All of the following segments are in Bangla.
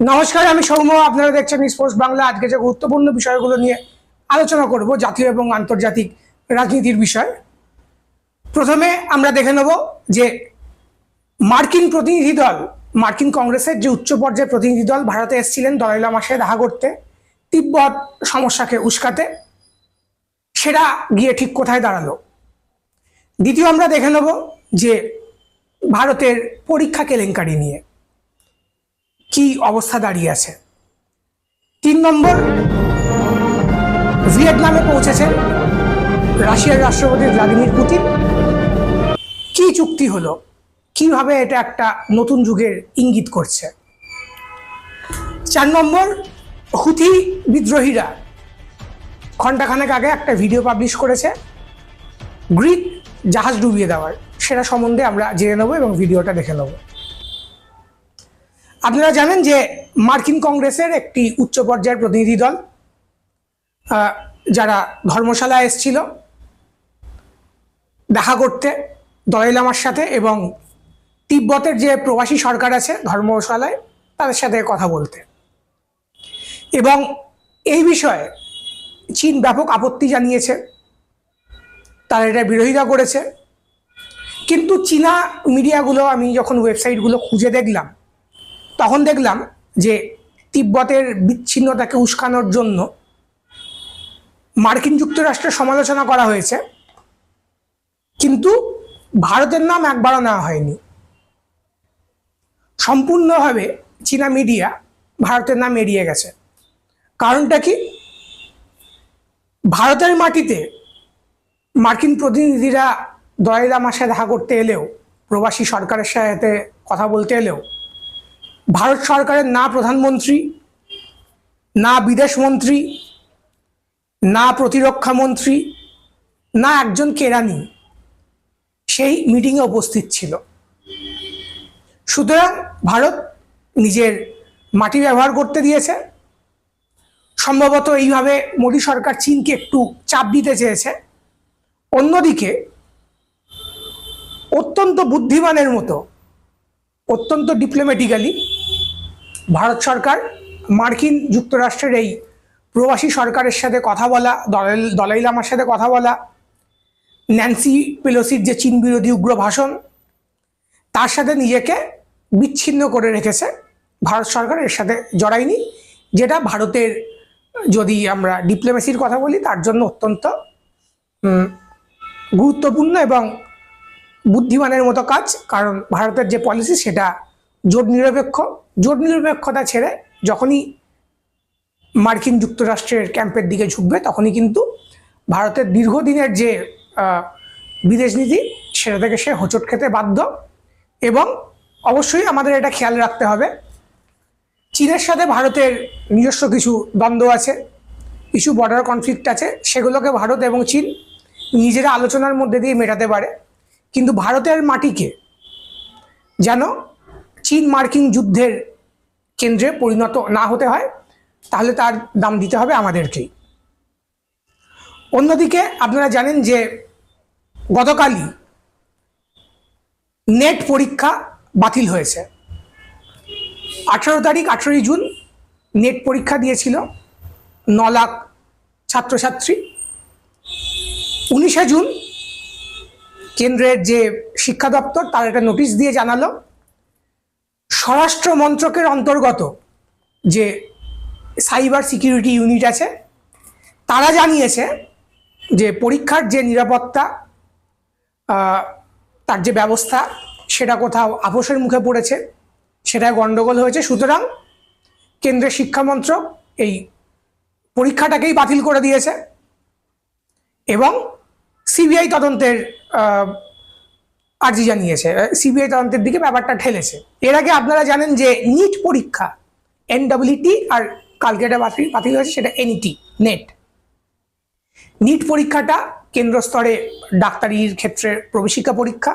নমস্কার, আমি সৌম্য। আপনারা দেখছেন স্পোর্টস বাংলা আজকে যে গুরুত্বপূর্ণ বিষয়গুলো নিয়ে আলোচনা করব, জাতীয় এবং আন্তর্জাতিক রাজনীতির বিষয়। প্রথমে আমরা দেখে নেব যে মার্কিন প্রতিনিধি দল, মার্কিন কংগ্রেসের যে উচ্চ পর্যায়ের প্রতিনিধি দল ভারতে এসেছিলেন দলাই লামার সাথে দেখা করতে, তিব্বত সমস্যাকে উস্কাতে, সেটা গিয়ে ঠিক কোথায় দাঁড়াল। দ্বিতীয় আমরা দেখে নেব যে ভারতের পরীক্ষা কেলেঙ্কারি নিয়ে। কি অবস্থা দাঁড়িয়ে আছে? তিন নম্বর, ভিয়েতনামে পৌঁছেছেন রাশিয়ার রাষ্ট্রপতি ভ্লাদিমির পুতিন। কি চুক্তি হলো? কীভাবে এটা একটা নতুন যুগের ইঙ্গিত করছে? চার নম্বর, হুথি বিদ্রোহীরা ঘণ্টাখানেক আগে একটা ভিডিও পাবলিশ করেছে, গ্রিক জাহাজ ডুবিয়ে দেওয়ার। সেটা সম্বন্ধে আমরা জেনে নেব এবং ভিডিওটা দেখে নেব। আপনারা জানেন যে মার্কিন কংগ্রেসের একটি উচ্চ পর্যায়ের প্রতিনিধি দল যারা ধর্মশালায় এসেছিল, দেখা করতে দলাই সাথে এবং তিব্বতের যে প্রবাসী সরকার আছে ধর্মশালায়, তাদের সাথে কথা বলতে। এবং এই বিষয়ে চীন ব্যাপক আপত্তি জানিয়েছে, তারা এটা বিরোধিতা করেছে। কিন্তু চীনা মিডিয়াগুলো, আমি যখন ওয়েবসাইটগুলো খুঁজে দেখলাম তখন দেখলাম যে তিব্বতের বিচ্ছিন্নতাকে উস্কানোর জন্য মার্কিন যুক্তরাষ্ট্রের সমালোচনা করা হয়েছে। কিন্তু ভারতের নাম একবারও নেওয়া হয়নি। সম্পূর্ণভাবে চীনা মিডিয়া ভারতের নাম এড়িয়ে গেছে। কারণটা কি? ভারতের মাটিতে মার্কিন প্রতিনিধিরা দলাই লামার দেখা করতে এলেও, প্রবাসী সরকারের সাথে কথা বলতে এলেও ভারত সরকারের না প্রধানমন্ত্রী, না বিদেশমন্ত্রী না প্রতিরক্ষা মন্ত্রী, না একজন কেরানি সেই মিটিংয়ে উপস্থিত ছিল। সুতরাং ভারত নিজের মাটি ব্যবহার করতে দিয়েছে। সম্ভবত এইভাবে মোদী সরকার চীনকে একটু চাপ দিতে চেয়েছে। অন্যদিকে, অত্যন্ত বুদ্ধিমানের মতো, অত্যন্ত ডিপ্লোম্যাটিক্যালি ভারত সরকার, মার্কিন যুক্তরাষ্ট্রের এই প্রবাসী সরকারের সাথে কথা বলা দলাই দলাই লামার সাথে কথা বলা, ন্যান্সি পেলোসির যে চীন বিরোধী উগ্র ভাষণ, তার সাথে নিজেকে বিচ্ছিন্ন করে রেখেছে ভারত সরকার, এর সাথে জড়ায়নি, যেটা ভারতের, যদি আমরা ডিপ্লোমেসির কথা বলি, তার জন্য অত্যন্ত গুরুত্বপূর্ণ এবং বুদ্ধিমানের মতো কাজ, কারণ ভারতের যে পলিসি, সেটা জোট নিরপেক্ষ। জোট নিরপেক্ষতা ছেড়ে যখনই মার্কিন যুক্তরাষ্ট্রের ক্যাম্পের দিকে ঝুঁকবে, তখনই কিন্তু ভারতের দীর্ঘদিনের যে বিদেশ নীতি, সেটা থেকে সে হোঁচট খেতে বাধ্য। এবং অবশ্যই আমাদের এটা খেয়াল রাখতে হবে, চীনের সাথে ভারতের নিজস্ব কিছু দ্বন্দ্ব আছে, কিছু বর্ডার কনফ্লিক্ট আছে, সেগুলোকে ভারত এবং চীন নিজেরা আলোচনার মধ্যে দিয়ে মেটাতে পারে। কিন্তু ভারতের মাটিকে যেন চীন মার্কিন যুদ্ধের কেন্দ্রে পরিণত না হতে হয়, তাহলে তার দাম দিতে হবে আমাদেরকেই। অন্যদিকে আপনারা জানেন যে গতকালই নেট পরীক্ষা বাতিল হয়েছে। আঠেরো তারিখ, আঠেরোই জুন নেট পরীক্ষা দিয়েছিল ন লাখ ছাত্রছাত্রী। উনিশে জুন কেন্দ্রের যে শিক্ষা দপ্তর, তার একটা নোটিশ দিয়ে জানালো স্বরাষ্ট্র মন্ত্রকের অন্তর্গত যে সাইবার সিকিউরিটি ইউনিট আছে, তারা জানিয়েছে যে পরীক্ষার যে নিরাপত্তা তার যে ব্যবস্থা, সেটা কোথাও আপোষের মুখে পড়েছে, সেটায় গণ্ডগোল হয়েছে। সুতরাং কেন্দ্রের শিক্ষামন্ত্রক এই পরীক্ষাটাকেই বাতিল করে দিয়েছে এবং সিবিআই তদন্তের আর্জি জানিয়েছে। সিবিআই তদন্তের দিকে ব্যাপারটা ঠেলেছে। এর আগে আপনারা জানেন যে নিট পরীক্ষা এনডব্লিউটি আর কালকে এটা বাতিল বাতিল হয়েছে, সেটা এনইটি নেট নিট পরীক্ষাটা কেন্দ্র স্তরে ডাক্তারির ক্ষেত্রে প্রবেশিকা পরীক্ষা।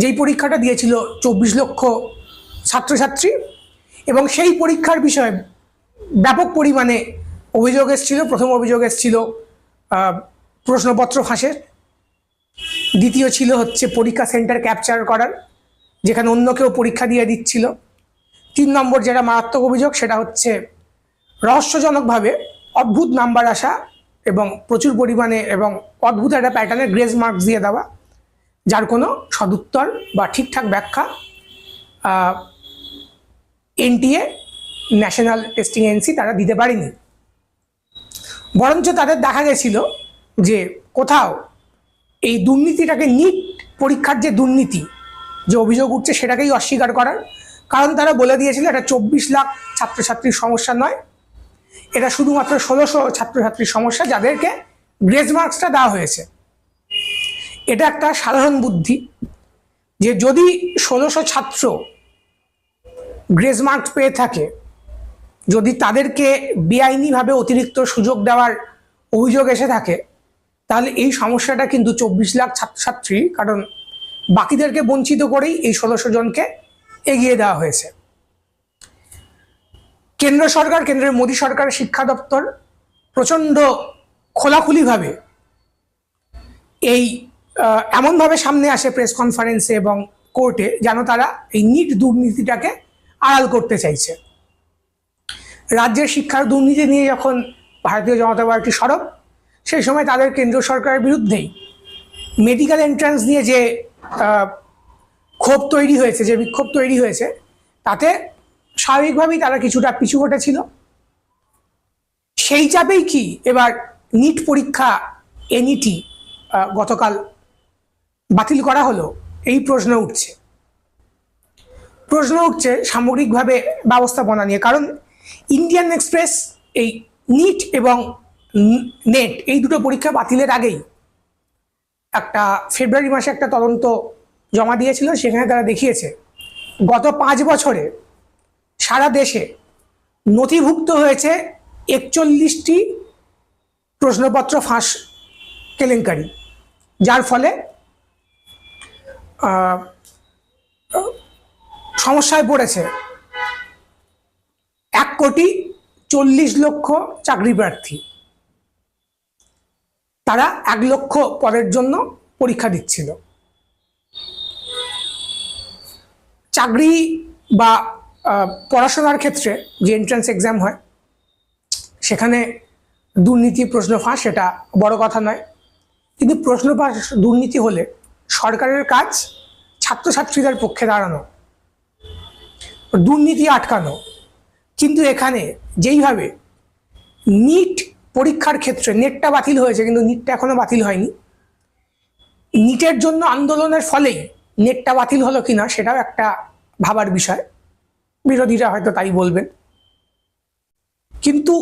যেই পরীক্ষাটা দিয়েছিল চব্বিশ লক্ষ ছাত্রছাত্রী এবং সেই পরীক্ষার বিষয়ে ব্যাপক পরিমাণে অভিযোগ এসেছিল, প্রথম অভিযোগ এসেছিল প্রশ্নপত্র ফাঁসের। দ্বিতীয় ছিল হচ্ছে পরীক্ষা সেন্টার ক্যাপচার করার, যেখানে অন্য কেউ পরীক্ষা দিয়ে দিচ্ছিল। তিন নম্বর যেটা মারাত্মক অভিযোগ, সেটা হচ্ছে রহস্যজনকভাবে অদ্ভুত নাম্বার আসা এবং প্রচুর পরিমাণে এবং অদ্ভুত একটা প্যাটার্নে গ্রেজ মার্কস দিয়ে দেওয়া, যার কোনো সদুত্তর বা ঠিকঠাক ব্যাখ্যা এনটিএ ন্যাশনাল টেস্টিং এজেন্সি তারা দিতে পারেনি। বরঞ্চ তাদের দেখা গেছিল যে কোথাও এই দুর্নীতিটাকে নিট পরীক্ষার যে দুর্নীতি, যে অভিযোগ উঠছে সেটাকেই অস্বীকার করার। কারণ তারা বলে দিয়েছিল এটা চব্বিশ লাখ ছাত্রছাত্রীর সমস্যা নয়। এটা শুধুমাত্র ষোলোশো ছাত্রছাত্রীর সমস্যা যাদেরকে গ্রেজ মার্কসটা দেওয়া হয়েছে। এটা একটা সাধারণ বুদ্ধি যে যদি ষোলোশো ছাত্র গ্রেজ মার্কস পেয়ে থাকে, যদি তাদেরকে বেআইনিভাবে অতিরিক্ত সুযোগ দেওয়ার অভিযোগ এসে থাকে তাহলে এই সমস্যাটা কিন্তু চব্বিশ লাখ ছাত্রছাত্রী, কারণ বাকিদেরকে বঞ্চিত করেই এই ষোলোশো জনকে এগিয়ে দেওয়া হয়েছে। কেন্দ্র সরকার, কেন্দ্রের মোদী সরকারের শিক্ষা দপ্তর প্রচণ্ড খোলাখুলিভাবে এই এমনভাবে সামনে আসে প্রেস কনফারেন্সে এবং কোর্টে, যেন তারা এই নিট দুর্নীতিটাকে আড়াল করতে চাইছে। রাজ্যের শিক্ষার দুর্নীতি নিয়ে যখন ভারতীয় জনতা পার্টি সরব সেই সময় তাদের কেন্দ্র সরকারের বিরুদ্ধেই মেডিকেল এন্ট্রান্স নিয়ে যে ক্ষোভ তৈরি হয়েছে, যে বিক্ষোভ তৈরি হয়েছে, তাতে স্বাভাবিকভাবেই তারা কিছুটা পিছু ঘটেছিল সেই চাপেই কি এবার নিট পরীক্ষা এনইটি গতকাল বাতিল করা হলো, এই প্রশ্ন উঠছে। প্রশ্ন উঠছে সামগ্রিকভাবে ব্যবস্থাপনা নিয়ে, কারণ ইন্ডিয়ান এক্সপ্রেস এই নিট এবং নেট এই দুটো পরীক্ষা বাতিলের আগেই। একটা ফেব্রুয়ারি মাসে একটা তদন্ত জমা দিয়েছিল, সেখানে তারা দেখিয়েছে, গত পাঁচ বছরে সারা দেশে নথিভুক্ত হয়েছে একচল্লিশটি প্রশ্নপত্র ফাঁস কেলেঙ্কারি। যার ফলে সমস্যায় পড়েছে এক কোটি চল্লিশ লক্ষ চাকরি প্রার্থী। তারা এক লক্ষ পদের জন্য পরীক্ষা দিচ্ছিল। চাকরি বা পড়াশোনার ক্ষেত্রে যে এন্ট্রান্স এক্সাম হয়, সেখানে দুর্নীতি প্রশ্ন ফাঁস সেটা বড় কথা নয়। কিন্তু প্রশ্ন ফাঁস দুর্নীতি হলে সরকারের কাজ ছাত্রছাত্রীদের পক্ষে দাঁড়ানো, দুর্নীতি আটকানো। কিন্তু এখানে যেইভাবে নিট পরীক্ষার ক্ষেত্রে নেটটা বাতিল হয়েছে, কিন্তু নিটটা এখনও বাতিল হয়নি। নিটের জন্য আন্দোলনের ফলেই নেটটা বাতিল হলো কিনা সেটাও একটা ভাবার বিষয়। বিরোধীরা হয়তো তাই বলবেন। কিন্তু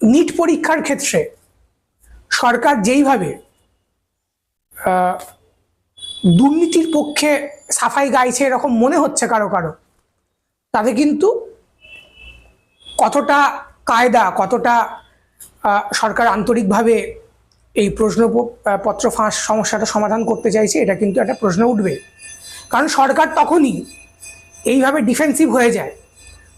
নিট পরীক্ষার ক্ষেত্রে সরকার যেইভাবে দুর্নীতির পক্ষে সাফাই গাইছে এরকম মনে হচ্ছে কারও কারও, তাতে কিন্তু কতটা কায়দা, কতটা সরকার আন্তরিকভাবে এই প্রশ্ন প- আহ, পত্র ফাঁস সমস্যাটা সমাধান করতে চাইছে এটা কিন্তু একটা প্রশ্ন উঠবে। কারণ সরকার তখনই এইভাবে ডিফেন্সিভ হয়ে যায়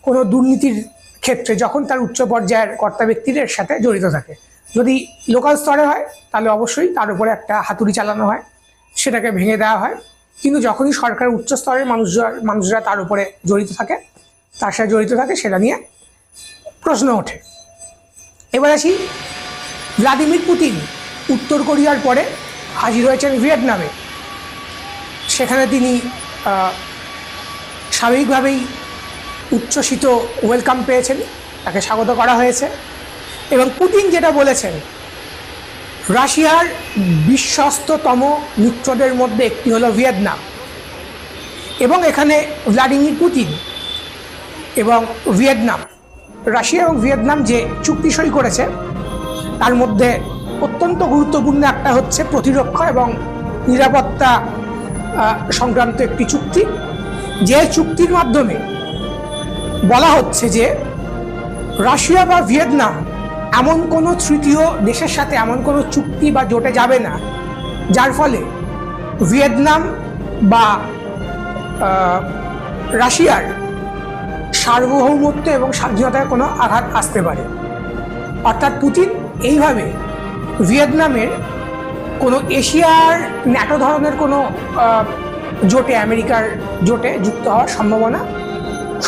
কোনো দুর্নীতির ক্ষেত্রে যখন তার উচ্চ পর্যায়ের কর্তা ব্যক্তিদের সাথে জড়িত থাকে। যদি লোকাল স্তরে হয় তাহলে অবশ্যই তার উপরে একটা হাতুড়ি চালানো হয় সেটাকে ভেঙে দেওয়া হয়। কিন্তু যখনই সরকার উচ্চ স্তরের মানুষরা মানুষরা তার উপরে জড়িত থাকে তার সাথে জড়িত থাকে সেটা নিয়ে প্রশ্ন ওঠে। এবার আসি ভ্লাদিমির পুতিন, উত্তর কোরিয়ার পরে হাজির হয়েছেন ভিয়েতনামে। সেখানে তিনি স্বাভাবিকভাবেই উচ্ছ্বসিত ওয়েলকাম পেয়েছেন, তাকে স্বাগত করা হয়েছে। এবং পুতিন যেটা বলেছেন, রাশিয়ার বিশ্বস্ততম মিত্রদের মধ্যে একটি হলো ভিয়েতনাম। এবং এখানে ভ্লাদিমির পুতিন এবং ভিয়েতনাম। রাশিয়া এবং ভিয়েতনাম যে চুক্তি সই করেছে, তার মধ্যে অত্যন্ত গুরুত্বপূর্ণ একটা হচ্ছে প্রতিরক্ষা এবং নিরাপত্তা সংক্রান্ত একটি চুক্তি। যে চুক্তির মাধ্যমে বলা হচ্ছে যে রাশিয়া বা ভিয়েতনাম এমন কোনো তৃতীয় দেশের সাথে এমন কোনো চুক্তি বা জোটে যাবে না, যার ফলে ভিয়েতনাম বা রাশিয়ার সার্বভৌমত্ব এবং স্বাধীনতায় কোনো আঘাত আসতে পারে। অর্থাৎ পুতিন এইভাবে ভিয়েতনামের কোনো এশিয়ার ন্যাটো ধরনের কোনো জোটে, আমেরিকার জোটে যুক্ত হওয়ার সম্ভাবনা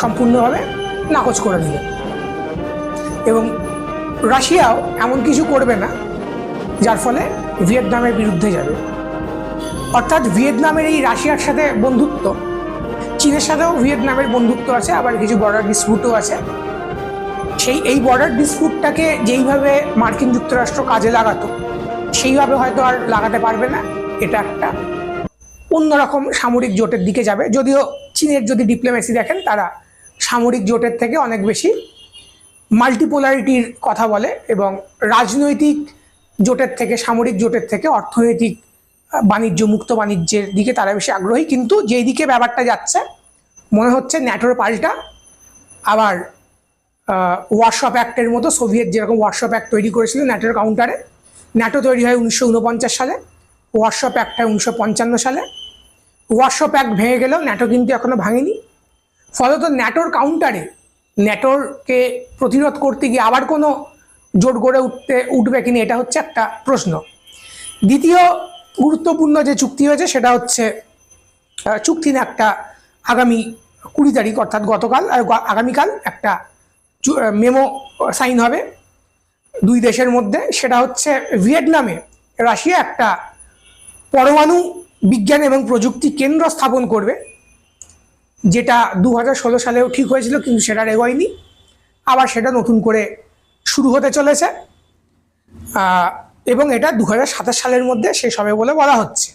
সম্পূর্ণভাবে নাকচ করে দিল। এবং রাশিয়াও এমন কিছু করবে না, যার ফলে ভিয়েতনামের বিরুদ্ধে যাবে। অর্থাৎ ভিয়েতনামের এই রাশিয়ার সাথে বন্ধুত্ব চীনের সাথেও ভিয়েতনামের বন্ধুত্ব আছে, আবার কিছু বর্ডার ডিসপুটও আছে। সেই, এই বর্ডার ডিসপুটটাকে যেইভাবে মার্কিন যুক্তরাষ্ট্র কাজে লাগাতো, সেইভাবে হয়তো আর লাগাতে পারবে না, এটা একটা। অন্যরকম সামরিক জোটের দিকে যাবে, যদিও চীনের যদি ডিপ্লোমেসি দেখেন, তারা সামরিক জোটের থেকে অনেক বেশি মাল্টিপোলারিটির কথা বলে এবং রাজনৈতিক জোটের থেকে, সামরিক জোটের থেকে অর্থনৈতিক বাণিজ্য, মুক্ত বাণিজ্যের দিকে তারা বেশি আগ্রহী, কিন্তু যেই দিকে ব্যাপারটা যাচ্ছে, মনে হচ্ছে ন্যাটোর পাল্টা আবার ওয়ার্কশপ অ্যাক্টের মতো সোভিয়েত যেরকম ওয়ার্কশপ অ্যাক্ট তৈরি করেছিল ন্যাটোর কাউন্টারে, ন্যাটো তৈরি হয় উনিশশো উনপঞ্চাশ সালে ওয়ার্কশপ অ্যাক্ট হয় উনিশশো পঞ্চান্ন সালে। ওয়ার্কশপ অ্যাক্ট ভেঙে গেলেও ন্যাটো কিন্তু এখনও ভাঙেনি। ফলত ন্যাটোর কাউন্টারে, ন্যাটোরকে প্রতিরোধ করতে গিয়ে আবার কোনো জোট গড়ে উঠতে, উঠবে কিনা এটা হচ্ছে একটা প্রশ্ন। দ্বিতীয় গুরুত্বপূর্ণ যে চুক্তি হয়েছে সেটা হচ্ছে চুক্তি না একটা আগামী কুড়ি তারিখ অর্থাৎ গতকাল, আর আগামীকাল একটা মেমো সাইন হবে দুই দেশের মধ্যে। সেটা হচ্ছে ভিয়েতনামে রাশিয়া একটা পরমাণু বিজ্ঞান এবং প্রযুক্তি কেন্দ্র স্থাপন করবে, যেটা দু হাজার ষোলো সালেও ঠিক হয়েছিল, কিন্তু সেটা আর এগোয়নি। আবার সেটা নতুন করে শুরু হতে চলেছে। এবং এটা দু সালের মধ্যে শেষ হবে বলে বলা হচ্ছে।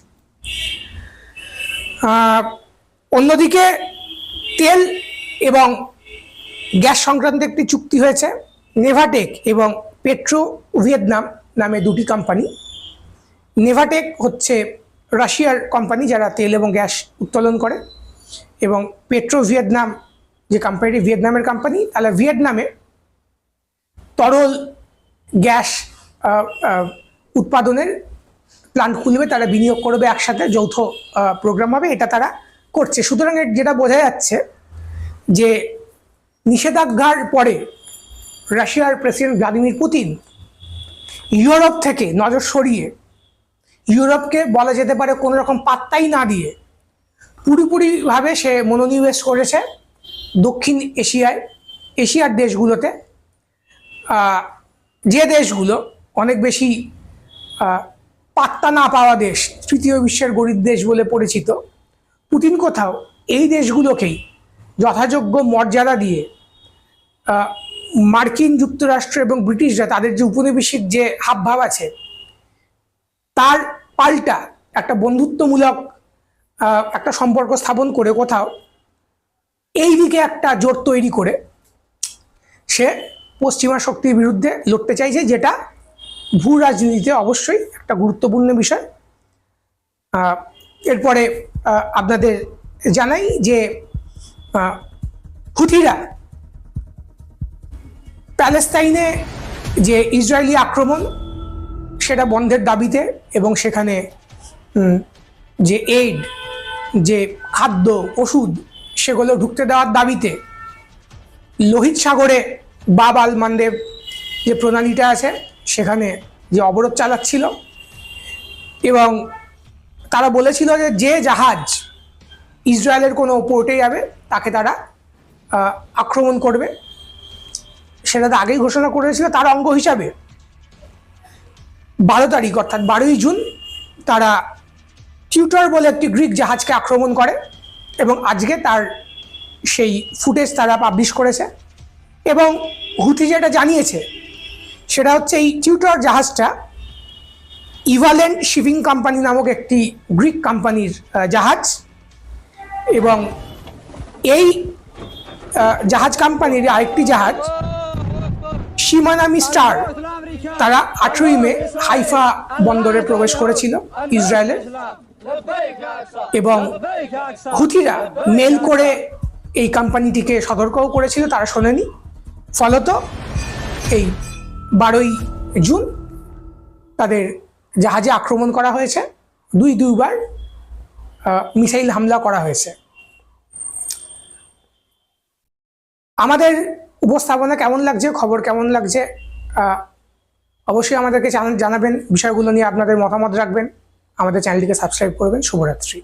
অন্যদিকে তেল এবং গ্যাস সংক্রান্ত একটি চুক্তি হয়েছে। নেভাটেক এবং পেট্রো ভিয়েতনাম নামে দুটি কোম্পানি নেভাটেক হচ্ছে রাশিয়ার কোম্পানি যারা তেল এবং গ্যাস উত্তোলন করে এবং পেট্রো ভিয়েতনাম যে কোম্পানিটি ভিয়েতনামের কোম্পানি তাহলে ভিয়েতনামে তরল গ্যাস উৎপাদনের প্ল্যান্ট খুলবে, তারা বিনিয়োগ করবে একসাথে, যৌথ প্রোগ্রাম হবে, এটা তারা করছে। সুতরাং যেটা বোঝা যাচ্ছে যে নিষেধাজ্ঞার পরে রাশিয়ার প্রেসিডেন্ট ভ্লাদিমির পুতিন ইউরোপ থেকে নজর সরিয়ে ইউরোপকে বলা যেতে পারে কোনো রকম পাত্তাই না দিয়ে পুরোপুরিভাবে সে মনোনিবেশ করেছে দক্ষিণ এশিয়ায়, এশিয়ার দেশগুলোতে। যে দেশগুলো অনেক বেশি পাত্তা না পাওয়া দেশ, তৃতীয় বিশ্বের গরিব দেশ বলে পরিচিত। পুতিন কোথাও? এই দেশগুলোকেই যথাযোগ্য মর্যাদা দিয়ে মার্কিন যুক্তরাষ্ট্র এবং ব্রিটিশরা তাদের যে উপনিবেশিক যে হাবভাব আছে, তার পাল্টা একটা বন্ধুত্বমূলক একটা সম্পর্ক স্থাপন করে কোথাও, এই দিকে একটা জোট তৈরি করে, সে পশ্চিমা শক্তির বিরুদ্ধে লড়তে চাইছে, যেটা ভূ রাজনীতিতে অবশ্যই একটা গুরুত্বপূর্ণ বিষয়। এরপরে আপনাদের জানাই যে হুথিরা প্যালেস্তাইনে যে ইসরায়েলি আক্রমণ, সেটা বন্ধের দাবিতে এবং সেখানে যে এইড যে খাদ্য, ওষুধ, সেগুলো ঢুকতে দেওয়ার দাবিতে লোহিত সাগরে বাব আল মান্ডেব যে প্রণালীটা আছে সেখানে যে অবরোধ চালাচ্ছিল এবং তারা বলেছিল যে যে জাহাজ ইসরায়েলের কোনো পোর্টে যাবে, তাকে তারা আক্রমণ করবে। সেটা তো আগেই ঘোষণা করেছিল, তার অঙ্গ হিসাবে। বারো তারিখ, অর্থাৎ বারোই জুন, তারা টিউটার বলে একটি গ্রিক জাহাজকে আক্রমণ করে এবং আজকে তার সেই ফুটেজ তারা পাবলিশ করেছে। এবং হুথি যেটা জানিয়েছে সেটা হচ্ছে এই টিউটার জাহাজটা ইভালেন্ট শিপিং কোম্পানি নামক একটি গ্রিক কোম্পানির জাহাজ। এবং এই জাহাজ কোম্পানির আরেকটি জাহাজ সীমানামি স্টার তারা আঠেরোই মে হাইফা বন্দরে প্রবেশ করেছিল ইসরায়েলের এবং হুথিরা মেল করে এই কোম্পানিটিকে সতর্কও করেছিল, তারা শোনেনি। ফলত এই বারোই জুন তাদের জাহাজে আক্রমণ করা হয়েছে। দুই দুইবার মিসাইল হামলা করা হয়েছে। আমাদের উপস্থাপনা কেমন লাগছে? খবর কেমন লাগছে? অবশ্যই আমাদেরকে জানাবেন। বিষয়গুলো নিয়ে আপনাদের মতামত রাখবেন। আমাদের চ্যানেলটিকে সাবস্ক্রাইব করবেন। শুভরাত্রি।